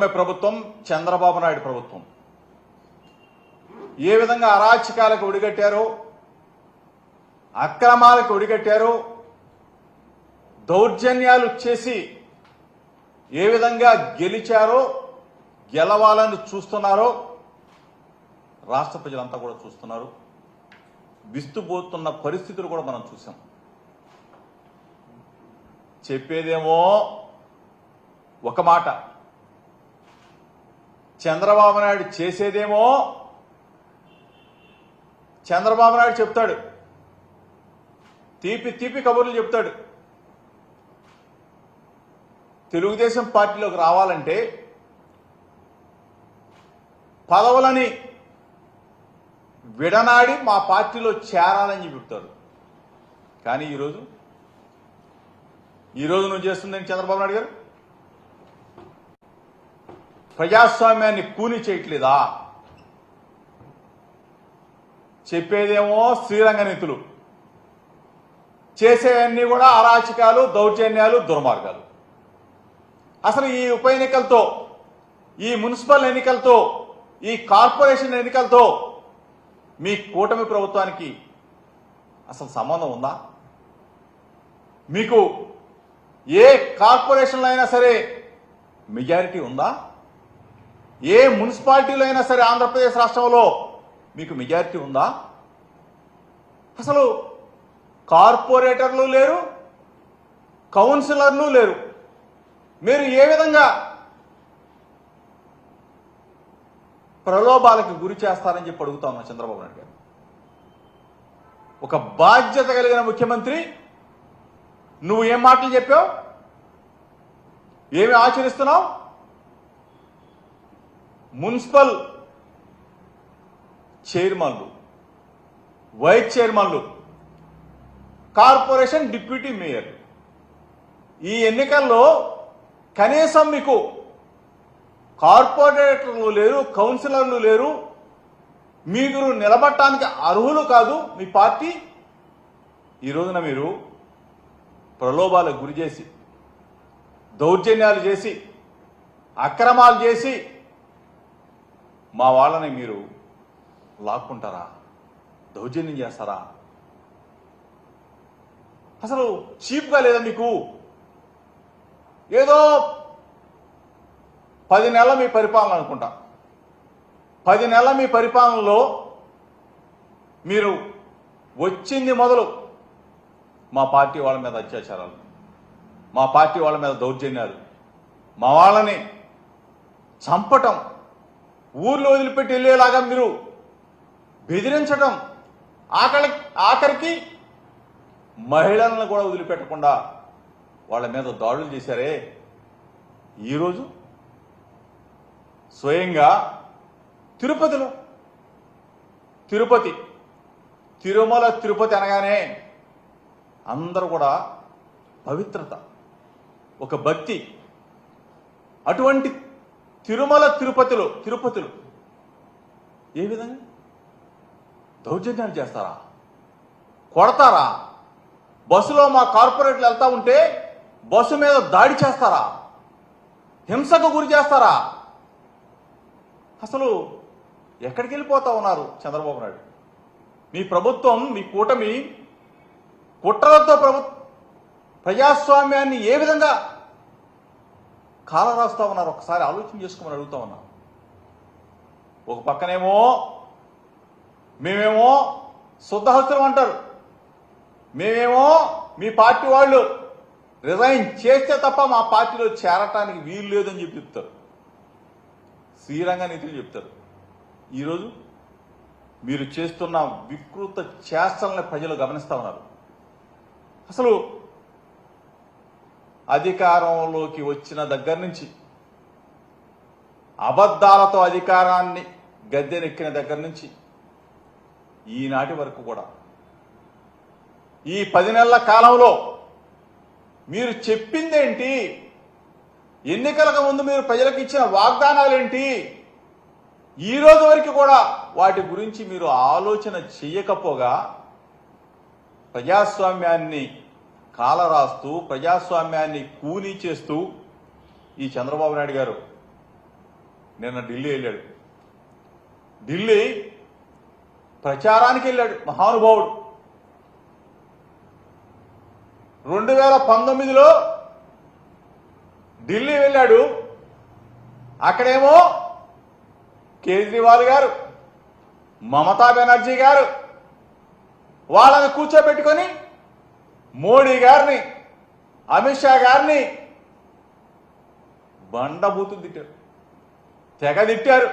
ప్రభుత్వం చంద్రబాబు నాయుడు ప్రభుత్వం. ఏ విధంగా అరాచకాలకు ఒడిగట్టారో అక్రమాలకు ఒడిగట్టారో దౌర్జన్యాలు చేసి ఏ విధంగా గెలిచారో గెలవాలని చూస్తున్నారో రాష్ట్ర ప్రజలంతా కూడా చూస్తున్నారు. విస్తుపోతున్న పరిస్థితులు కూడా మనం చూసాం చెప్పేదేమో ఒక మాట. చంద్రబాబు నాయుడు చేసేదేమో? చంద్రబాబు నాయుడు చెప్తాడు. తీపి తీపి కబుర్లు చెప్తాడు. తెలుగుదేశం పార్టీలోకి రావాలంటే పదవులని విడనాడి మా పార్టీలో చేరాలని చెప్తాడు కానీ ఈరోజు? ఈరోజు నువ్వు చేస్తుందని చంద్రబాబు నాయుడు గారు? ప్రజాస్వామ్యాన్ని కూలీ చేయట్లేదా? చెప్పేదేమో శ్రీరంగ నిధులు చేసేవన్నీ కూడా అరాచకాలు దౌర్జన్యాలు దుర్మార్గాలు. అసలు ఈ ఉప ఎన్నికలతో ఈ మున్సిపల్ ఎన్నికలతో ఈ కార్పొరేషన్ ఎన్నికలతో మీ కూటమి ప్రభుత్వానికి అసలు సంబంధం ఉందా? మీకు ఏ కార్పొరేషన్లో అయినా సరే మెజారిటీ ఉందా? ఏ మున్సిపాలిటీలో అయినా సరే ఆంధ్రప్రదేశ్ రాష్ట్రంలో మీకు మెజారిటీ ఉందా? అసలు కార్పొరేటర్లు లేరు కౌన్సిలర్లు లేరు. మీరు ఏ విధంగా ప్రలోభాలకు గురి చేస్తారని చెప్పి అడుగుతా ఉన్నా చంద్రబాబు నాయుడు గారు. ఒక బాధ్యత కలిగిన ముఖ్యమంత్రి నువ్వు ఏం మాటలు చెప్పావు? ఏమి ఆచరిస్తున్నావు? మున్సిపల్ చైర్మన్లు వైస్ చైర్మన్లు కార్పొరేషన్ డిప్యూటీ మేయర్. ఈ ఎన్నికల్లో కనీసం మీకు కార్పొరేటర్లు లేరు కౌన్సిలర్లు లేరు మీరు నిలబడటానికి అర్హులు కాదు మీ పార్టీ. ఈ రోజున మీరు ప్రలోభాలకు గురి చేసి దౌర్జన్యాలు చేసి అక్రమాలు చేసి మా వాళ్ళని మీరు లాక్కుంటారా? దౌర్జన్యం చేస్తారా? అసలు చీప్గా లేదా మీకు? ఏదో పది నెలల మీ పరిపాలన అనుకుంటా. పది నెలల మీ పరిపాలనలో మీరు వచ్చింది మొదలు మా పార్టీ వాళ్ళ మీద అత్యాచారాలు మా పార్టీ వాళ్ళ మీద దౌర్జన్యాలు మా వాళ్ళని చంపటం ఊర్లో వదిలిపెట్టి వెళ్ళేలాగా మీరు బెదిరించడం ఆకలి ఆఖరికి మహిళలను కూడా వదిలిపెట్టకుండా వాళ్ళ మీద దాడులు చేశారే ఈరోజు? స్వయంగా తిరుపతిలో. తిరుపతి. తిరుమల తిరుపతి అనగానే అందరూ కూడా పవిత్రత. ఒక భక్తి. అటువంటి తిరుమల తిరుపతిలో తిరుపతిలో. ఏ విధంగా? దౌర్జన్యాలు చేస్తారా? కొడతారా? బస్సులో మా కార్పొరేట్లు వెళ్తా ఉంటే బస్సు మీద దాడి చేస్తారా? హింసకు గురి చేస్తారా? అసలు ఎక్కడికి వెళ్ళిపోతా ఉన్నారు చంద్రబాబు నాయుడు? మీ ప్రభుత్వం మీ కూటమి కుట్రలతో ప్రభు ప్రజాస్వామ్యాన్ని ఏ విధంగా కాల రాస్తా ఉన్నారు. ఒకసారి ఆలోచన చేసుకోమని అడుగుతా ఉన్నా. ఒక పక్కనేమో మేమేమో శుద్ధహస్తం అంటారు. మేమేమో మీ పార్టీ వాళ్ళు రిజైన్ చేస్తే తప్ప మా పార్టీలో చేరటానికి వీలు లేదని చెప్పి చెప్తారు. శ్రీరంగ నీతులు చెప్తారు. ఈరోజు మీరు చేస్తున్న వికృత చేష్టల్ని ప్రజలు గమనిస్తా ఉన్నారు. అసలు అధికారంలోకి వచ్చిన దగ్గర నుంచి అబద్ధాలతో అధికారాన్ని గద్దెనెక్కిన దగ్గర నుంచి ఈనాటి వరకు కూడా ఈ పది నెలల కాలంలో మీరు చెప్పిందేంటి? ఎన్నికలకు ముందు మీరు ప్రజలకు ఇచ్చిన వాగ్దానాలేంటి? ఈ రోజు వరకు కూడా వాటి గురించి మీరు ఆలోచన చేయకపోగా ప్రజాస్వామ్యాన్ని కాలరాస్తూ ప్రజాస్వామ్యాన్ని కూలీ చేస్తూ ఈ చంద్రబాబు నాయుడు గారు నిన్న ఢిల్లీ వెళ్ళాడు. ఢిల్లీ ప్రచారానికి వెళ్ళాడు. మహానుభావుడు. రెండు వేల పంతొమ్మిదిలో ఢిల్లీ వెళ్ళాడు. అక్కడేమో కేజ్రీవాల్ గారు మమతా బెనర్జీ గారు వాళ్ళని కూర్చోబెట్టుకొని మోడీ గారిని అమిత్ షా గారిని బండబూతులు తిట్టారు. తెగ తిట్టారు.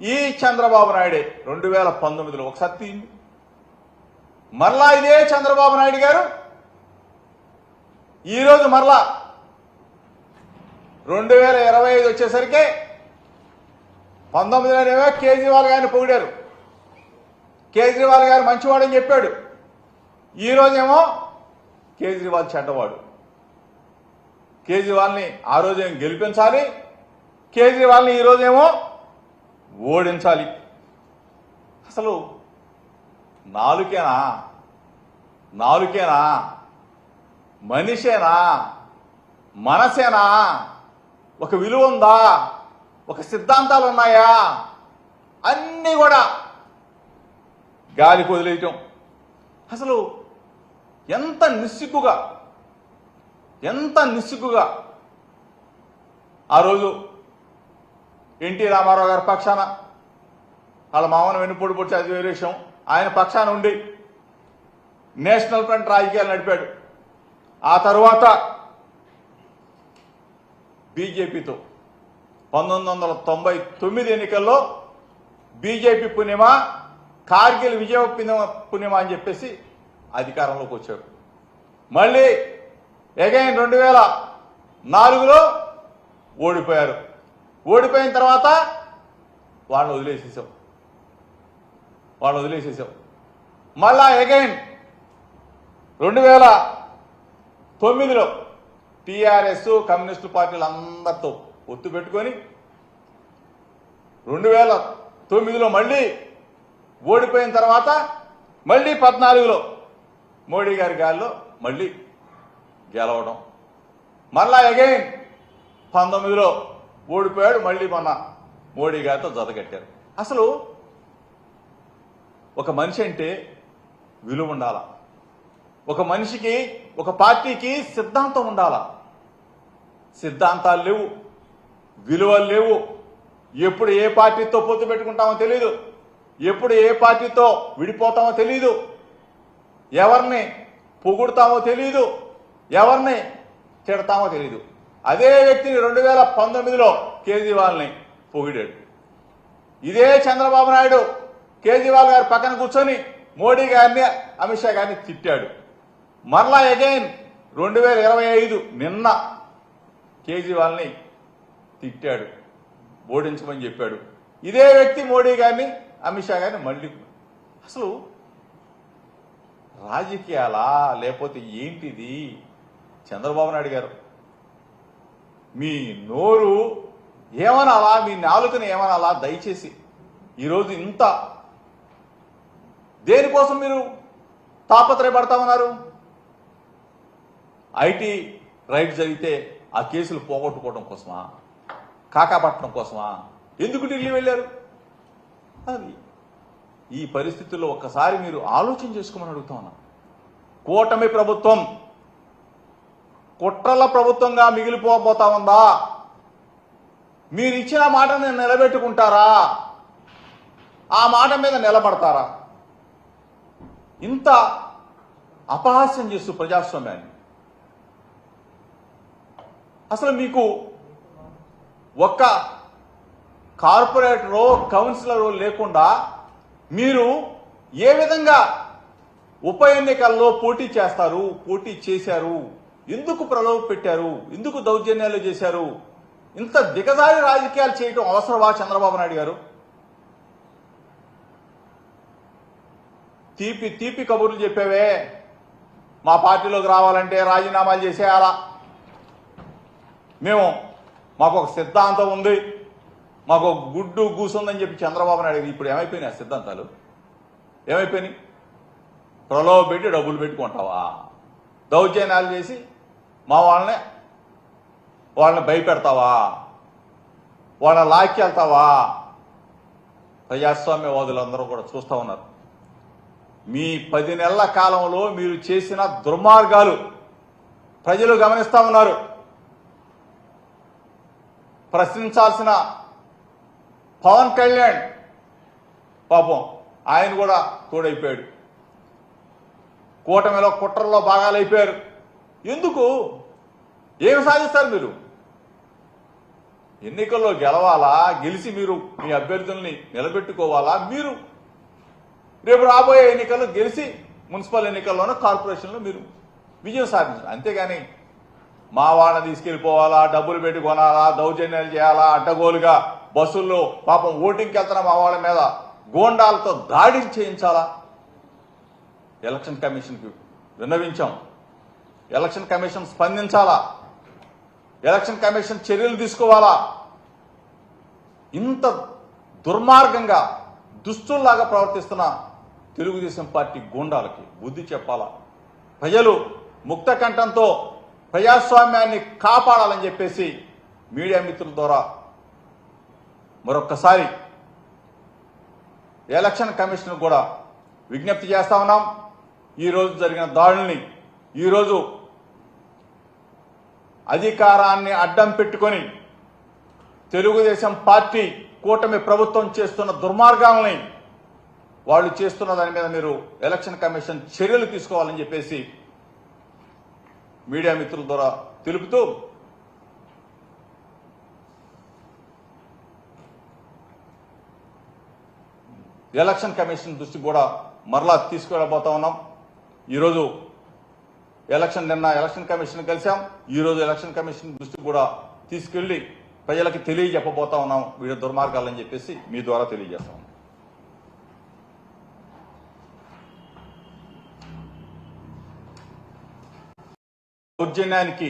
ఈ చంద్రబాబు నాయుడే రెండు వేల పంతొమ్మిదిలో ఒకసారి తీయండి మరలా ఇదే చంద్రబాబు నాయుడు గారు ఈరోజు మరలా రెండు వేల ఇరవై ఐదు వచ్చేసరికి పంతొమ్మిదిలోనేమో కేజ్రీవాల్ గారిని పొగిడారు. కేజ్రీవాల్ గారు మంచివాడని చెప్పాడు. ఈరోజేమో కేజ్రీవాల్ చెడ్డవాడు. కేజ్రీవాల్ని ఆ రోజేం గెలిపించాలి? కేజ్రీవాల్ని ఈ ఓడించాలి. అసలు నాలుకేనా? నాలుకేనా? మనిషేనా? మనసేనా? ఒక విలువ ఉందా? ఒక సిద్ధాంతాలు ఉన్నాయా? అన్నీ కూడా గాలి వదిలేయటం. అసలు ఎంత నిస్సిగ్గుగా ఎంత నిస్సిగ్గుగా. ఆ రోజు ఎన్టీ రామారావు గారి పక్షాన వాళ్ళ మామను వెన్నుపొడి పొడిచి అది వేరే విషయం. ఆయన పక్షాన ఉండి నేషనల్ ఫ్రంట్ రాజకీయాలు నడిపాడు. ఆ తరువాత బీజేపీతో పంతొమ్మిది వందల తొంభై తొమ్మిది ఎన్నికల్లో బీజేపీ పుణ్యమా కార్గిల్ విజయ పుణ్యమా అని చెప్పేసి అధికారంలోకి వచ్చాడు మళ్ళీ అగైన్ రెండు వేల నాలుగులో ఓడిపోయారు. ఓడిపోయిన తర్వాత వాళ్ళని వదిలేసేసాం. వాళ్ళని వదిలేసేసాం. మళ్ళా అగైన్ రెండు వేల తొమ్మిదిలో టీఆర్ఎస్ కమ్యూనిస్టు పార్టీలు అందరితో ఒత్తు పెట్టుకొని రెండు వేల తొమ్మిదిలో మళ్ళీ ఓడిపోయిన తర్వాత మళ్ళీ పద్నాలుగులో మోడీ గారి గాల్లో మళ్ళీ గెలవడం. మళ్ళా అగైన్ పంతొమ్మిదిలో ఓడిపోయాడు మళ్ళీ మొన్న మోడీ గారితో జతకట్టారు అసలు ఒక మనిషి అంటే విలువ ఉండాల? ఒక మనిషికి ఒక పార్టీకి సిద్ధాంతం ఉండాల? సిద్ధాంతాలు లేవు విలువలు లేవు. ఎప్పుడు ఏ పార్టీతో పొత్తు పెట్టుకుంటామో తెలియదు ఎప్పుడు ఏ పార్టీతో విడిపోతామో తెలియదు ఎవరిని పొగుడతామో తెలియదు ఎవరిని తిడతామో తెలియదు అదే వ్యక్తిని రెండు వేల పంతొమ్మిదిలో కేజ్రీవాల్ని పొగిడాడు. ఇదే చంద్రబాబు నాయుడు కేజ్రీవాల్ గారి పక్కన కూర్చొని మోడీ గారిని అమిత్ షా గారిని తిట్టాడు. మరలా అగైన్ రెండు వేల ఇరవై ఐదు నిన్న కేజ్రీవాల్ని తిట్టాడు ఓడించమని చెప్పాడు. ఇదే వ్యక్తి మోడీ గారిని అమిత్ షా గారిని మళ్ళీ అసలు రాజకీయాలా? లేకపోతే ఏంటిది? చంద్రబాబు నాయుడు గారు. మీ నోరు ఏమనాలా? మీ నాలుకని ఏమనాలా? దయచేసి ఈరోజు ఇంత దేనికోసం మీరు తాపత్రయపడతామన్నారు? ఐటీ రైట్ జరిగితే ఆ కేసులు పోగొట్టుకోవడం కోసమా? కాకాపట్టడం కోసమా? ఎందుకు ఢిల్లీ వెళ్ళారు? అది ఈ పరిస్థితుల్లో ఒక్కసారి మీరు ఆలోచన చేసుకోమని అడుగుతా ఉన్నా. కూటమి ప్రభుత్వం కుట్రల ప్రభుత్వంగా మిగిలిపోబోతా ఉందా? మీరు ఇచ్చిన మాటని నిలబెట్టుకుంటారా? ఆ మాట మీద నిలబడతారా? ఇంత అపహాస్యం చేస్తూ ప్రజాస్వామ్యాన్ని. అసలు మీకు ఒక్క కార్పొరేటరో కౌన్సిలరో లేకుండా మీరు ఏ విధంగా ఉప ఎన్నికల్లో పోటీ చేస్తారు పోటీ చేశారు ఎందుకు ప్రలోభ పెట్టారు ఎందుకు దౌర్జన్యాలు చేశారు ఇంత దిగజారి రాజకీయాలు చేయటం అవసరమా చంద్రబాబు నాయుడు గారు? తీపి తీపి కబుర్లు చెప్పావే. మా పార్టీలోకి రావాలంటే రాజీనామాలు చేసేయాలా? మేము మాకు ఒక సిద్ధాంతం ఉంది. మాకు ఒక గుడ్డు కూసుందని చెప్పి చంద్రబాబు నాయుడు ఇప్పుడు ఏమైపోయినాయి సిద్ధాంతాలు? ఏమైపోయినాయి? ప్రలోభ పెట్టి డబ్బులు పెట్టుకుంటావా? దౌర్జన్యాలు చేసి మా వాళ్ళని వాళ్ళని భయపెడతావా? వాళ్ళ లాక్కెళ్తావా? ప్రజాస్వామ్యవాదులందరూ కూడా చూస్తా ఉన్నారు. మీ పది నెలల కాలంలో మీరు చేసిన దుర్మార్గాలు ప్రజలు గమనిస్తా ఉన్నారు. ప్రశ్నించాల్సిన పవన్ కళ్యాణ్. పాపం ఆయన కూడా తోడైపోయాడు. కూటమిలో కుట్రల్లో భాగాలైపోయారు. ఎందుకు? ఏమి సాధిస్తారు మీరు? ఎన్నికల్లో గెలవాలా? గెలిచి మీరు మీ అభ్యర్థుల్ని నిలబెట్టుకోవాలా? మీరు రేపు రాబోయే ఎన్నికల్లో గెలిచి మున్సిపల్ ఎన్నికల్లోనూ కార్పొరేషన్లో మీరు విజయం సాధించారు అంతేగాని మా వాళ్ళని తీసుకెళ్ళిపోవాలా డబ్బులు పెట్టి కొనాలా? దౌర్జన్యాలు చేయాలా? అడ్డగోలుగా బస్సుల్లో పాపం ఓటింగ్కి వెళ్తున్న మా వాళ్ళ మీద గోండాలతో దాడి చేయించాలా? ఎలక్షన్ కమిషన్కి విన్నవించాం. ఎలక్షన్ కమిషన్ స్పందించాలా? ఎలక్షన్ కమిషన్ చర్యలు తీసుకోవాలా? ఇంత దుర్మార్గంగా దుస్తుల్లాగా ప్రవర్తిస్తున్న తెలుగుదేశం పార్టీ గూండాలకి బుద్ధి చెప్పాలా? ప్రజలు ముక్త కంఠంతో ప్రజాస్వామ్యాన్ని కాపాడాలని చెప్పేసి మీడియా మిత్రుల ద్వారా మరొక్కసారి ఎలక్షన్ కమిషన్ కూడా విజ్ఞప్తి చేస్తా ఉన్నాం. ఈ రోజు జరిగిన దాడుల్ని ఈరోజు అధికారాన్ని అడ్డం పెట్టుకొని తెలుగుదేశం పార్టీ కూటమి ప్రభుత్వం చేస్తున్న దుర్మార్గాలని వాళ్ళు చేస్తున్న దాని మీద మీరు ఎలక్షన్ కమిషన్ చర్యలు తీసుకోవాలని చెప్పేసి మీడియా మిత్రుల ద్వారా తెలుపుతూ ఎలక్షన్ కమిషన్ దృష్టికి కూడా మరలా తీసుకువెళ్ళబోతా ఉన్నాం. ఈరోజు ఎలక్షన్ నిన్న ఎలక్షన్ కమిషన్ కలిసాం ఈరోజు ఎలక్షన్ కమిషన్ దృష్టికి కూడా తీసుకెళ్ళి ప్రజలకు తెలియజెప్పబోతా ఉన్నాం. వీడి దుర్మార్గాలని చెప్పేసి మీ ద్వారా తెలియజేస్తాం దౌర్జన్యానికి